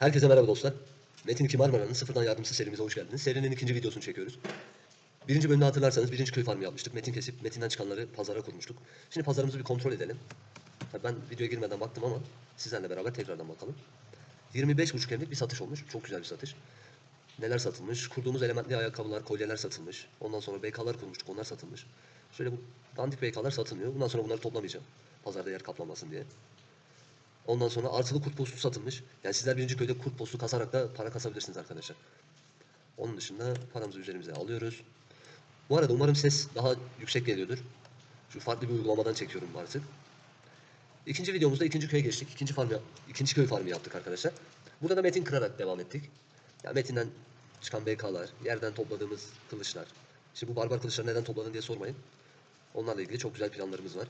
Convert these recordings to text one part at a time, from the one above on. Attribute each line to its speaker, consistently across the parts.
Speaker 1: Herkese merhaba dostlar. Metin 2 Marmara'nın sıfırdan yardımcısı serimize hoş geldiniz. Serinin ikinci videosunu çekiyoruz. Birinci bölümde hatırlarsanız birinci köy farmı yapmıştık. Metin kesip Metin'den çıkanları pazara kurmuştuk. Şimdi pazarımızı bir kontrol edelim. Tabii Ben videoya girmeden baktım ama sizlerle beraber tekrardan bakalım. 25,5 emlik bir satış olmuş. Çok güzel bir satış. Neler satılmış? Kurduğumuz elementli ayakkabılar, kolyeler satılmış. Ondan sonra BK'lar kurmuştuk. Onlar satılmış. Şöyle bu dandik BK'lar satılmıyor. Bundan sonra bunları toplamayacağım. Pazarda yer kaplamasın diye. Ondan sonra artılı kurt postu satılmış. Yani sizler birinci köyde kurt postu kasarak da para kasabilirsiniz arkadaşlar. Onun dışında paramızı üzerimize alıyoruz. Bu arada umarım ses daha yüksek geliyordur. Şu farklı bir uygulamadan çekiyorum artık. İkinci videomuzda ikinci köye geçtik. İkinci farm ikinci köy farmı yaptık arkadaşlar. Burada da metin kırarak devam ettik. Ya metinden çıkan BK'lar, yerden topladığımız kılıçlar. Şimdi bu barbar kılıçları neden topladın diye sormayın. Onlarla ilgili çok güzel planlarımız var.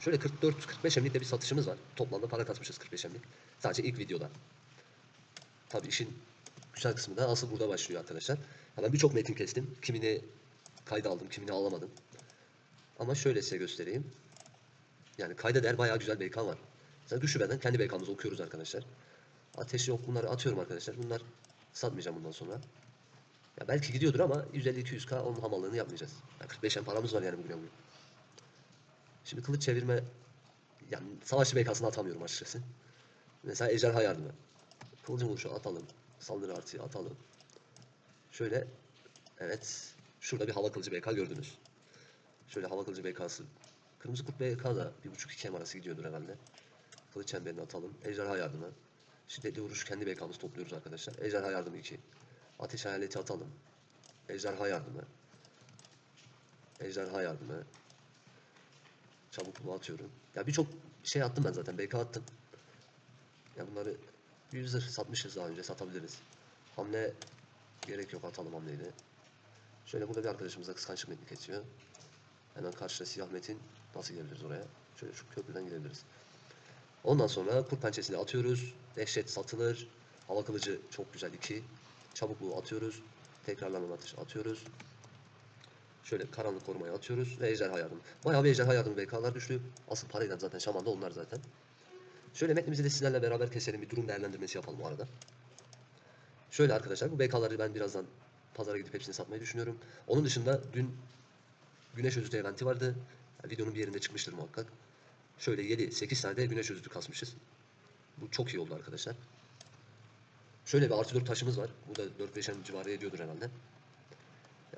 Speaker 1: Şöyle 44-45 emlik de bir satışımız var. Toplamda para kasmışız 45 emlik. Sadece ilk videoda. Tabii işin güzel kısmı da asıl burada başlıyor arkadaşlar. Ya ben birçok metin kestim. Kimini kayda aldım, kimini alamadım. Ama şöyle size göstereyim. Yani kayda değer bayağı güzel BK var. Mesela düşürmeden kendi BK'mızı okuyoruz arkadaşlar. Ateş yok bunları atıyorum arkadaşlar. Bunlar satmayacağım bundan sonra. Ya belki gidiyordur ama 150-200k onun hamalığını yapmayacağız. Ya 45 em paramız var yani bugüne bugün. Şimdi kılıç çevirme yani savaşçı BK'sını atamıyorum açıkçası. Mesela ejderha yardımı. Kılıcın vuruşu atalım. Saldırı artığı atalım. Şöyle evet şurada bir hava kılıcı BK gördünüz. Şöyle hava kılıcı BK'sı. Kırmızı kurt BK da 1.5-2 em arası gidiyordur herhalde. Kılıç çemberini atalım. Ejderha yardımı. Şiddetli vuruş kendi BK'mızı topluyoruz arkadaşlar. Ejderha yardımı 2. Ateş hayaleti atalım. Ejderha yardımı. Ejderha yardımı. Çabukluğu atıyorum. Ya birçok şey attım ben zaten. BK attım. Ya bunları 100 zırh satmışız daha önce satabiliriz. Hamle gerek yok atalım hamleyi de. Şöyle burada bir arkadaşımız da kıskançlık metni kesiyor. Hemen karşıda siyah metin. Nasıl gidebiliriz oraya? Şöyle şu köprüden gidebiliriz. Ondan sonra kurt pençesini atıyoruz. Dehşet satılır. Hava kılıcı çok güzel 2. Çabukluğu atıyoruz. Tekrarlanan atış atıyoruz. Şöyle karanlık korumaya atıyoruz ve ejderha yardım. Bayağı bir ejderha yardım BK'lar düştü. Asıl parayla zaten şamanda onlar zaten. Şöyle metnimizi de sizlerle beraber keselim. Bir durum değerlendirmesi yapalım o arada. Şöyle arkadaşlar bu BK'ları ben birazdan pazara gidip hepsini satmayı düşünüyorum. Onun dışında dün güneş özütü eventi vardı. Yani videonun bir yerinde çıkmıştır muhakkak. Şöyle 7-8 tane de güneş özütü kasmışız. Bu çok iyi oldu arkadaşlar. Şöyle bir artı 4 taşımız var. Bu da 4-5 em civarı ediyordur herhalde.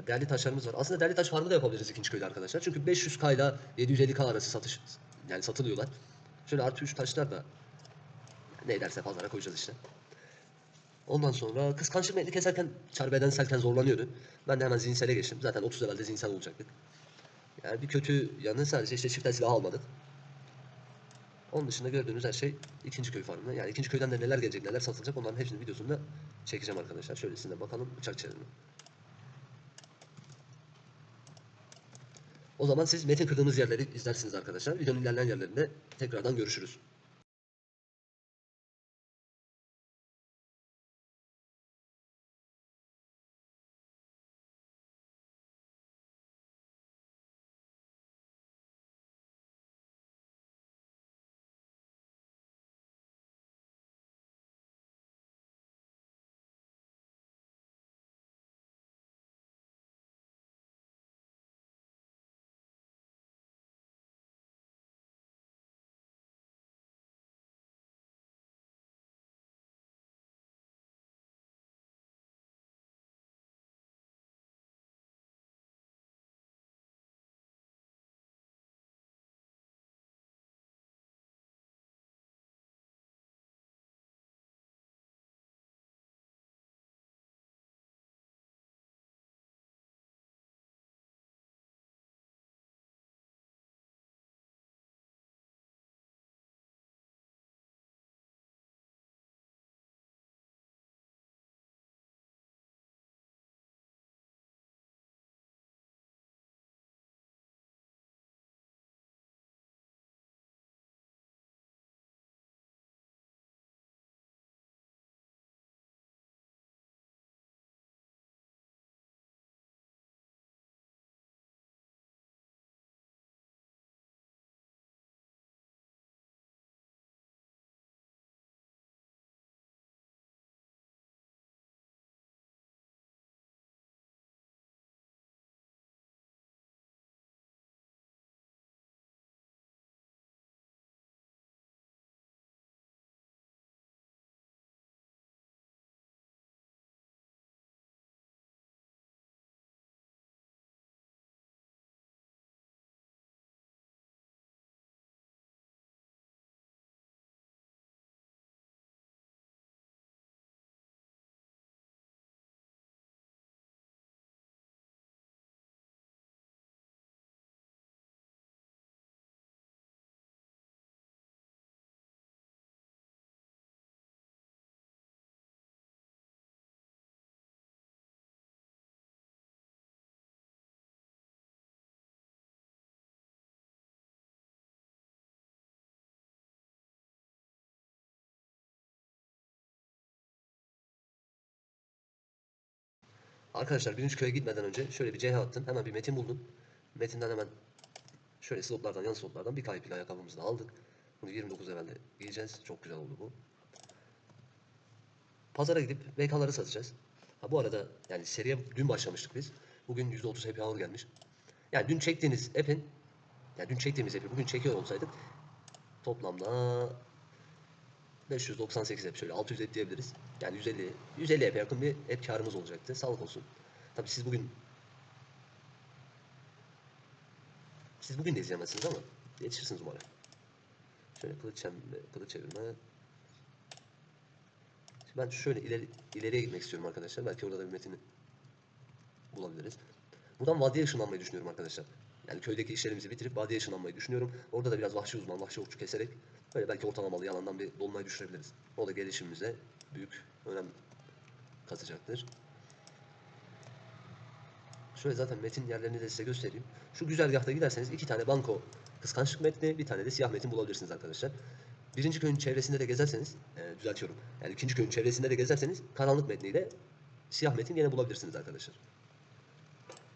Speaker 1: Değerli taşlarımız var. Aslında değerli taş farmı da yapabiliriz ikinci köyde arkadaşlar. Çünkü 500k ile 750k arası satış yani satılıyorlar. Şöyle artı 3 taşlar da ne ederse pazara koyacağız işte. Ondan sonra kıskançlık metni keserken çar bedenselken zorlanıyordu. Ben de hemen zihinsele geçtim. Zaten 30 levelde zihinsel olacaktık. Yani bir kötü yanı sadece işte çiftel silah almadık. Onun dışında gördüğünüz her şey ikinci köy farmında. Yani ikinci köyden de neler gelecek, neler satılacak onların hepsinin videosunu da çekeceğim arkadaşlar. Şöyle bakalım bıçak çevirme. O zaman siz metin kırdığımız yerleri izlersiniz arkadaşlar. Videonun ilerleyen yerlerinde tekrardan görüşürüz. Arkadaşlar birinci köye gitmeden önce şöyle bir CH attım. Hemen bir metin buldum. Metinden hemen şöyle slotlardan yan slotlardan bir kayıp ile ayakkabımızı da aldık. Bunu 29 evvelde giyeceğiz. Çok güzel oldu bu. Pazara gidip BK'ları satacağız. Ha bu arada yani seriye dün başlamıştık biz. Bugün %30 happy hour gelmiş. Yani dün çektiğiniz app'in yani dün çektiğimiz app'i bugün çekiyor olsaydık toplamda 598 app şöyle 600 app diyebiliriz. Yani 150 150 app'e yakın bir app karımız olacaktı. Sağlık olsun. Tabii siz bugün siz bugün de izleyemezsiniz ama yetişirsiniz umarım. Şöyle kılıç kılıç çevirme. Şimdi ben şöyle ileri, ileriye gitmek istiyorum arkadaşlar. Belki orada da bir metini bulabiliriz. Buradan vadiye ışınlanmayı düşünüyorum arkadaşlar. Yani köydeki işlerimizi bitirip vadiye ışınlanmayı düşünüyorum. Orada da biraz vahşi uzman, vahşi okçu keserek böyle belki ortalamalı yalandan bir dolunay düşürebiliriz. O da gelişimimize büyük önem katacaktır. Şöyle zaten metin yerlerini de size göstereyim. Şu güzergahta giderseniz iki tane banko kıskançlık metni, bir tane de siyah metin bulabilirsiniz arkadaşlar. Birinci köyün çevresinde de gezerseniz, e, düzeltiyorum. Yani ikinci köyün çevresinde de gezerseniz karanlık metniyle siyah metin yine bulabilirsiniz arkadaşlar.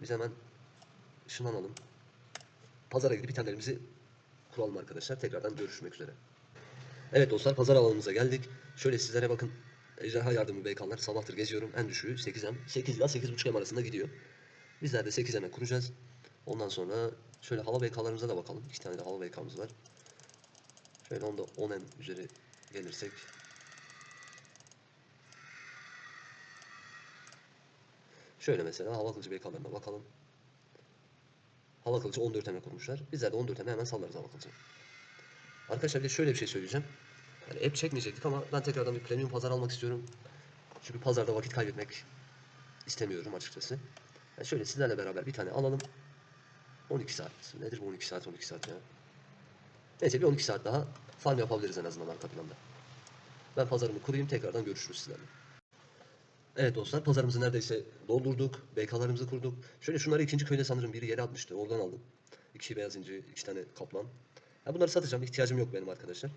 Speaker 1: Biz hemen ışınlanalım. Pazara gidip itemlerimizi kuralım arkadaşlar. Tekrardan görüşmek üzere. Evet dostlar pazar alanımıza geldik. Şöyle sizlere bakın. Ejderha yardımı BK'lar sabahtır geziyorum. En düşüğü 8M. 8 ile 8.5M arasında gidiyor. Bizler de 8M'e kuracağız. Ondan sonra şöyle hava BK'larımıza da bakalım. İki tane de hava BK'mız var. Şöyle onda 10M üzeri gelirsek. Şöyle mesela hava kılıcı BK'larına bakalım. Hava kılıcı 14 M kurmuşlar. Bizler de 14 M hemen sallarız hava kılıcı. Arkadaşlar bir de şöyle bir şey söyleyeceğim. Yani app çekmeyecektik ama ben tekrardan bir premium pazar almak istiyorum. Çünkü pazarda vakit kaybetmek istemiyorum açıkçası. Yani şöyle sizlerle beraber bir tane alalım. 12 saat. Nedir bu 12 saat 12 saat ya? Neyse bir 12 saat daha farm yapabiliriz en azından arka planda. Ben pazarımı kurayım tekrardan görüşürüz sizlerle. Evet dostlar pazarımızı neredeyse doldurduk. BK'larımızı kurduk. Şöyle şunları ikinci köyde sanırım biri yere atmıştı. Oradan aldım. İki beyaz inci, iki tane kaplan. Ya bunları satacağım. ihtiyacım yok benim arkadaşlar.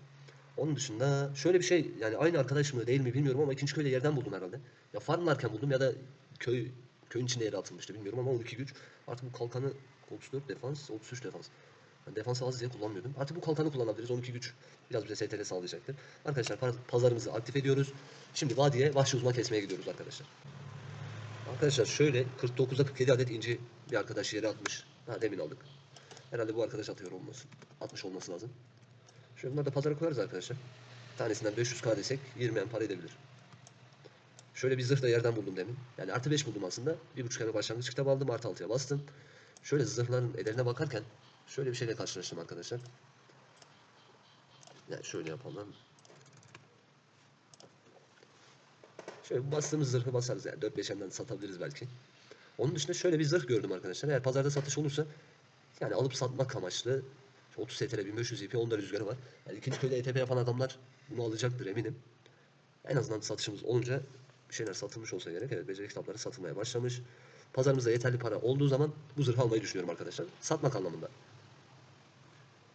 Speaker 1: Onun dışında şöyle bir şey yani aynı arkadaş mı değil mi bilmiyorum ama ikinci köyde yerden buldum herhalde. Ya farmlarken buldum ya da köy köyün içinde yere atılmıştı bilmiyorum ama 12 güç. Artık bu kalkanı 34 defans, 33 defans. Ben defansı az diye kullanmıyordum. Artık bu kalkanı kullanabiliriz. 12 güç biraz bize STR sağlayacaktır. Arkadaşlar pazarımızı aktif ediyoruz. Şimdi vadiye vahşi uzman kesmeye gidiyoruz arkadaşlar. Arkadaşlar şöyle 49'da 47 adet inci bir arkadaş yere atmış. Ha demin aldık. Herhalde bu arkadaş atıyor olması. 60 olması lazım. Şöyle bunları da pazara koyarız arkadaşlar. Tanesinden 500k desek 20 en para edebilir. Şöyle bir zırh da yerden buldum demin. Yani artı 5 buldum aslında. Bir buçuk eve başlangıç kitabı aldım. Artı 6'ya bastım. Şöyle zırhların ederine bakarken şöyle bir şeyle karşılaştım arkadaşlar. Yani şöyle yapalım. Şöyle bastığımız zırhı basarız yani. 4-5 enden satabiliriz belki. Onun dışında şöyle bir zırh gördüm arkadaşlar. Eğer pazarda satış olursa yani alıp satmak amaçlı 30 STR 1500 IP onda rüzgarı var. Yani ikinci köyde ETP yapan adamlar bunu alacaktır eminim. En azından satışımız olunca bir şeyler satılmış olsa gerek. Evet beceri kitapları satılmaya başlamış. Pazarımızda yeterli para olduğu zaman bu zırhı almayı düşünüyorum arkadaşlar. Satmak anlamında.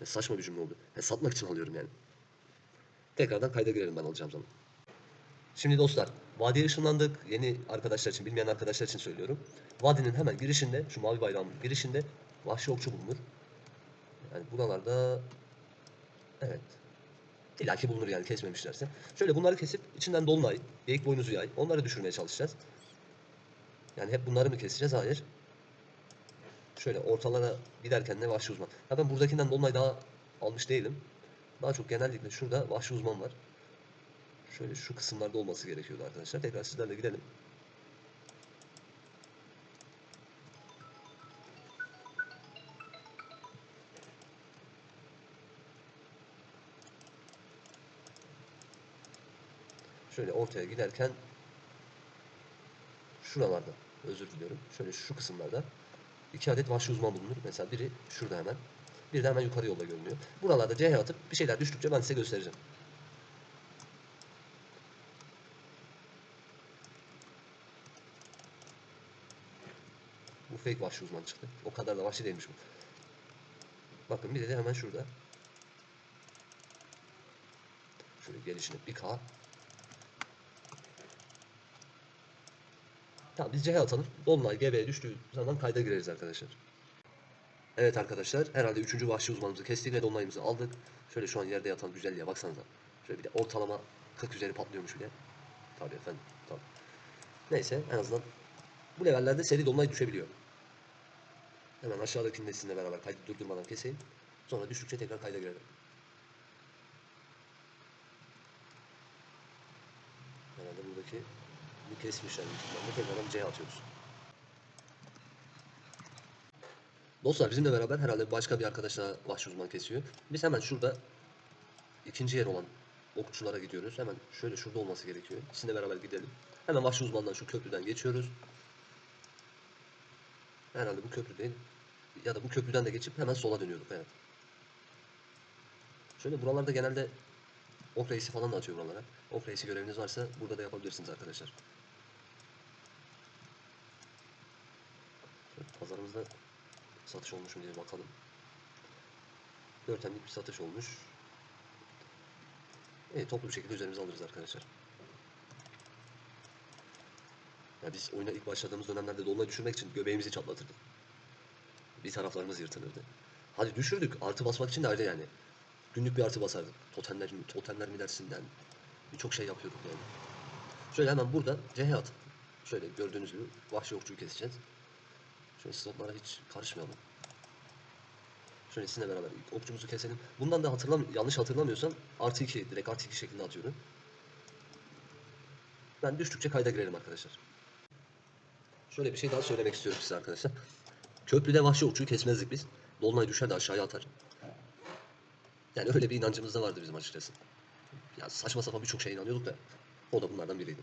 Speaker 1: Ne saçma bir cümle oldu. E, satmak için alıyorum yani. Tekrardan kayda girelim ben alacağım zaman. Şimdi dostlar, vadiye ışınlandık. Yeni arkadaşlar için, bilmeyen arkadaşlar için söylüyorum. Vadinin hemen girişinde, şu mavi bayrağın girişinde vahşi okçu bulunur. Yani buralarda evet. İlla ki bulunur yani kesmemişlerse. Şöyle bunları kesip içinden dolunay, geyik boynuzu yay. Onları düşürmeye çalışacağız. Yani hep bunları mı keseceğiz? Hayır. Şöyle ortalara giderken de vahşi uzman. Ya ben buradakinden dolunay daha almış değilim. Daha çok genellikle şurada vahşi uzman var. Şöyle şu kısımlarda olması gerekiyordu arkadaşlar. Tekrar sizlerle gidelim. Şöyle ortaya giderken şuralarda özür diliyorum. Şöyle şu kısımlarda iki adet vahşi uzman bulunur. Mesela biri şurada hemen. Bir de hemen yukarı yolda görünüyor. Buralarda CH atıp bir şeyler düştükçe ben size göstereceğim. Bu fake vahşi uzman çıktı. O kadar da vahşi değilmiş bu. Bakın bir de hemen şurada. Şöyle gelişine bir K. Tamam biz CH atalım. Dolunay GB'ye düştüğü zaman kayda gireriz arkadaşlar. Evet arkadaşlar herhalde 3. vahşi uzmanımızı kestik ve dolunayımızı aldık. Şöyle şu an yerde yatan güzelliğe baksanıza. Şöyle bir de ortalama 40 üzeri patlıyormuş bile. Tabii efendim. Tabii. Neyse en azından bu levellerde seri dolunay düşebiliyor. Hemen aşağıdakinin de sizinle beraber kaydı durdurmadan keseyim. Sonra düştükçe tekrar kayda girelim. Herhalde buradaki bu kesmişler büyük ihtimalle. Tekrardan C atıyoruz. Dostlar bizimle beraber herhalde başka bir arkadaşla vahşi uzman kesiyor. Biz hemen şurada ikinci yer olan okçulara gidiyoruz. Hemen şöyle şurada olması gerekiyor. Sizinle beraber gidelim. Hemen vahşi uzmandan şu köprüden geçiyoruz. Herhalde bu köprü değil. Ya da bu köprüden de geçip hemen sola dönüyorduk. Evet. Şöyle buralarda genelde ok reisi falan da atıyor buralara. Ok reisi göreviniz varsa burada da yapabilirsiniz arkadaşlar. Pazarımızda satış olmuş mu diye bakalım. Dörtemlik bir satış olmuş. Evet toplu bir şekilde üzerimize alırız arkadaşlar. Ya biz oyuna ilk başladığımız dönemlerde dolunay düşürmek için göbeğimizi çatlatırdık. Bir taraflarımız yırtınırdı. Hadi düşürdük. Artı basmak için de ayrı yani. Günlük bir artı basardık. Totemler totemler mi dersinden. Birçok şey yapıyorduk yani. Şöyle hemen burada CH at. Şöyle gördüğünüz gibi vahşi okçuyu keseceğiz. Şöyle slotlara hiç karışmayalım. Şöyle sizinle beraber okçumuzu keselim. Bundan da hatırlam yanlış hatırlamıyorsam artı 2 direkt artı 2 şeklinde atıyorum. Ben düştükçe kayda girelim arkadaşlar. Şöyle bir şey daha söylemek istiyorum size arkadaşlar. Köprüde vahşi okçuyu kesmezdik biz. Dolunay düşer de aşağıya atar. Yani öyle bir inancımız da vardı bizim açıkçası. Ya saçma sapan birçok şeye inanıyorduk da o da bunlardan biriydi.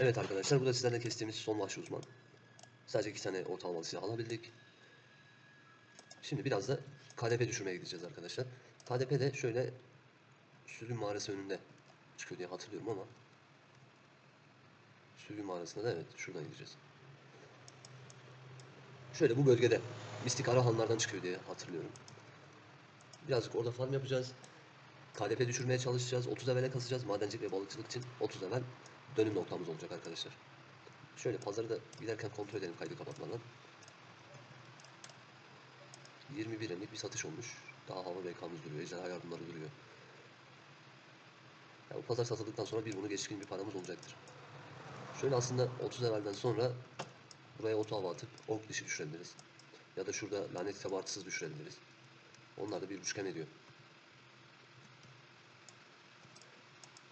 Speaker 1: Evet arkadaşlar burada sizlerle kestiğimiz son vahşi uzman. Sadece iki tane ortalamalı silah alabildik. Şimdi biraz da KDP düşürmeye gideceğiz arkadaşlar. KDP de şöyle sürgün mağarası önünde çıkıyor diye hatırlıyorum ama sürgün mağarasına da evet şuradan gideceğiz. Şöyle bu bölgede mistik arahanlardan çıkıyor diye hatırlıyorum. Birazcık orada farm yapacağız. KDP düşürmeye çalışacağız. 30 evele kasacağız. Madencilik ve balıkçılık için 30 evvel dönüm noktamız olacak arkadaşlar. Şöyle pazarı da giderken kontrol edelim kaydı kapatmadan. 21 emlik bir satış olmuş. Daha hava BK'mız duruyor. Ejderha yardımları duruyor. Ya bu pazar satıldıktan sonra bir bunu geçkin bir paramız olacaktır. Şöyle aslında 30 evvelden sonra buraya oto hava atıp ork dişi düşürebiliriz. Ya da şurada lanet kitabı artısız düşürebiliriz. Onlar da bir üçgen ediyor.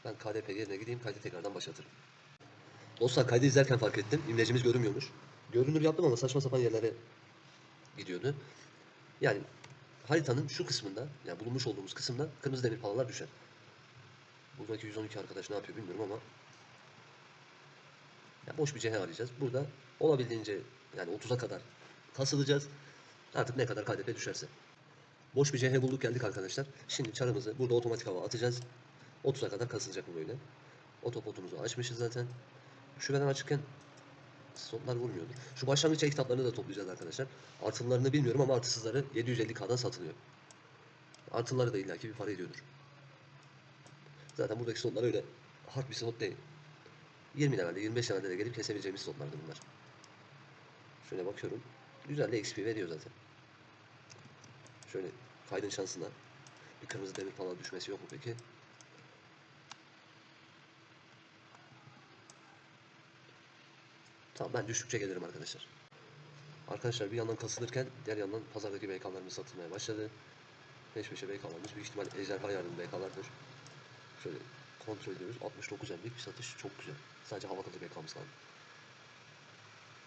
Speaker 1: Ben KDP yerine gideyim kaydı tekrardan başlatırım. Dostlar kaydı izlerken fark ettim. İmlecimiz görünmüyormuş. Görünür yaptım ama saçma sapan yerlere gidiyordu. Yani haritanın şu kısmında, yani bulunmuş olduğumuz kısımda kırmızı demir palalar düşer. Buradaki 112 arkadaş ne yapıyor bilmiyorum ama ya boş bir CH arayacağız. Burada olabildiğince yani 30'a kadar kasılacağız. Artık ne kadar KDP düşerse. Boş bir CH bulduk geldik arkadaşlar. Şimdi çarımızı burada otomatik hava atacağız. 30'a kadar kasılacak bu böyle. Otopotumuzu açmışız zaten. Şuradan açıkken slotlar vurmuyordur. Şu başlangıç el kitaplarını da toplayacağız arkadaşlar. Artılarını bilmiyorum ama artısızları 750k'dan satılıyor. Artıları da illaki bir para ediyordur. Zaten buradaki slotlar öyle hard bir slot değil. 20 levelde 25 levelde de gelip kesebileceğimiz slotlardı bunlar. Şöyle bakıyorum. Güzel de XP veriyor zaten. Şöyle kaydın şansına. Bir kırmızı demir falan düşmesi yok mu peki? Tamam ben düştükçe gelirim arkadaşlar. Arkadaşlar bir yandan kasılırken diğer yandan pazardaki BK'larımız satılmaya başladı. Peş peşe BK'larımız büyük ihtimal ejderha yardım BK'lardır. Şöyle kontrol ediyoruz. 69 emlik bir satış çok güzel. Sadece hava kılıcı BK'mız kaldı.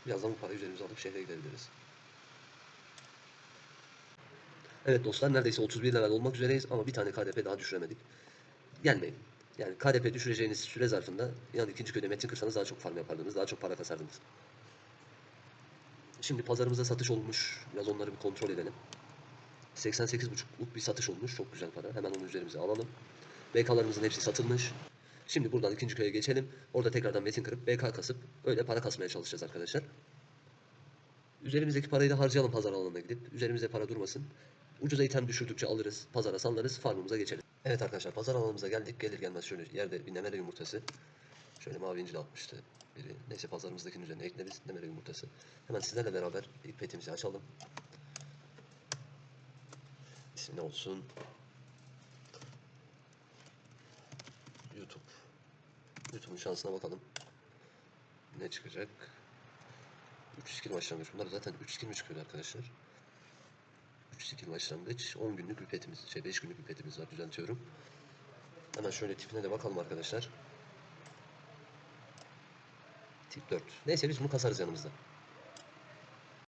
Speaker 1: Birazdan bu parayı üzerimize alıp şehre gidebiliriz. Evet dostlar neredeyse 31 level olmak üzereyiz ama bir tane KDP daha düşüremedik. Gelmeyin. Yani KDP düşüreceğiniz süre zarfında yani ikinci köyde metin kırsanız daha çok farm yapardınız, daha çok para kasardınız. Şimdi pazarımızda satış olmuş. Biraz onları bir kontrol edelim. 88.5'luk bir satış olmuş. Çok güzel para. Hemen onu üzerimize alalım. BK'larımızın hepsi satılmış. Şimdi buradan ikinci köye geçelim. Orada tekrardan metin kırıp BK kasıp öyle para kasmaya çalışacağız arkadaşlar. Üzerimizdeki parayı da harcayalım pazar alanına gidip. Üzerimizde para durmasın. Ucuza item düşürdükçe alırız. Pazara sallarız. Farmımıza geçelim. Evet arkadaşlar pazar alanımıza geldik. Gelir gelmez şöyle yerde bir nemere yumurtası. Şöyle mavi incil atmıştı biri. Neyse pazarımızdakinin üzerine ekleriz. Nemere yumurtası. Hemen sizlerle beraber ilk petimizi açalım. İsmi ne olsun? YouTube. YouTube'un şansına bakalım. Ne çıkacak? 3 skill başlangıç. Bunlar zaten 3 skill mi çıkıyor arkadaşlar? 3 skill başlangıç. 10 günlük bir petimiz. Şey 5 günlük bir petimiz var. Düzeltiyorum. Hemen şöyle tipine de bakalım arkadaşlar. Tip 4. Neyse biz bunu kasarız yanımızda.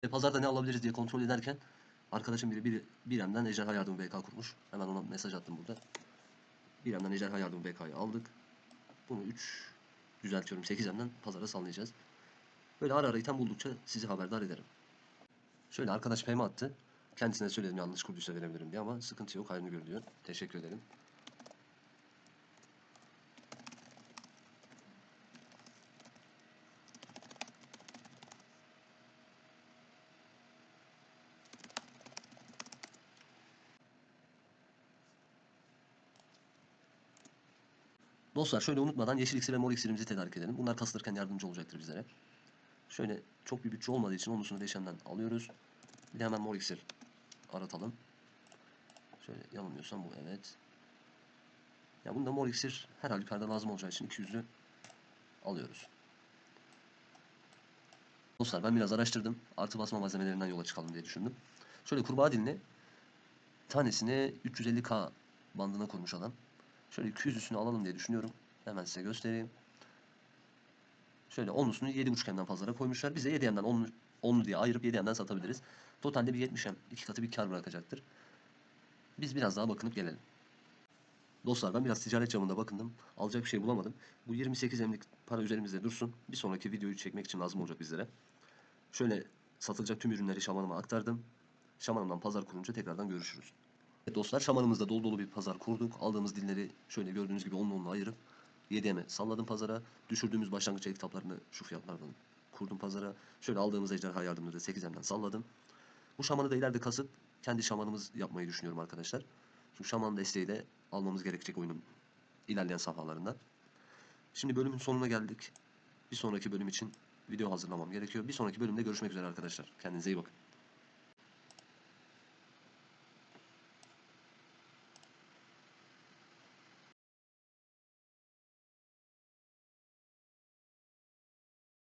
Speaker 1: E, Pazarda ne alabiliriz diye kontrol ederken arkadaşım biri bir, Birem'den Ejderha Yardımı BK kurmuş. Hemen ona mesaj attım burada. Birem'den Ejderha Yardımı BK'yı aldık. Bunu 3 düzeltiyorum 8M'den pazara sallayacağız. Böyle ara ara item buldukça sizi haberdar ederim. Şöyle arkadaş PM attı. Kendisine söyledim yanlış kurduysa verebilirim diye ama sıkıntı yok hayrını gör diyor. Teşekkür ederim. Dostlar şöyle unutmadan yeşil iksir ve mor iksirimizi tedarik edelim. Bunlar kasılırken yardımcı olacaktır bizlere. Şöyle çok bir bütçe olmadığı için onun üstünü değişenden alıyoruz. Bir de hemen mor iksir aratalım. Şöyle yanılmıyorsam bu evet. Ya bunda mor iksir her halükarda lazım olacağı için 200'ü alıyoruz. Dostlar ben biraz araştırdım. Artı basma malzemelerinden yola çıkalım diye düşündüm. Şöyle kurbağa dilini tanesine 350k bandına kurmuş adam. Şöyle 200 üstünü alalım diye düşünüyorum. Hemen size göstereyim. Şöyle 10'lusunu 7.5M'den pazara koymuşlar. Bize 7M'den 10'lu 10'lu diye ayırıp 7M'den satabiliriz. Totalde bir 70M iki katı bir kar bırakacaktır. Biz biraz daha bakınıp gelelim. Dostlar ben biraz ticaret camında bakındım. Alacak bir şey bulamadım. Bu 28 emlik para üzerimizde dursun. Bir sonraki videoyu çekmek için lazım olacak bizlere. Şöyle satılacak tüm ürünleri şamanıma aktardım. Şamanımdan pazar kurunca tekrardan görüşürüz. Evet dostlar şamanımızda dolu dolu bir pazar kurduk. Aldığımız dilleri şöyle gördüğünüz gibi onlu onlu ayırıp 7'ye salladım pazara. Düşürdüğümüz başlangıç kitaplarını şu fiyatlardan kurdum pazara. Şöyle aldığımız ejderha yardımını da 8M'den salladım. Bu şamanı da ileride kasıp kendi şamanımız yapmayı düşünüyorum arkadaşlar. Çünkü şaman desteği de almamız gerekecek oyunun ilerleyen safhalarında. Şimdi bölümün sonuna geldik. Bir sonraki bölüm için video hazırlamam gerekiyor. Bir sonraki bölümde görüşmek üzere arkadaşlar. Kendinize iyi bakın.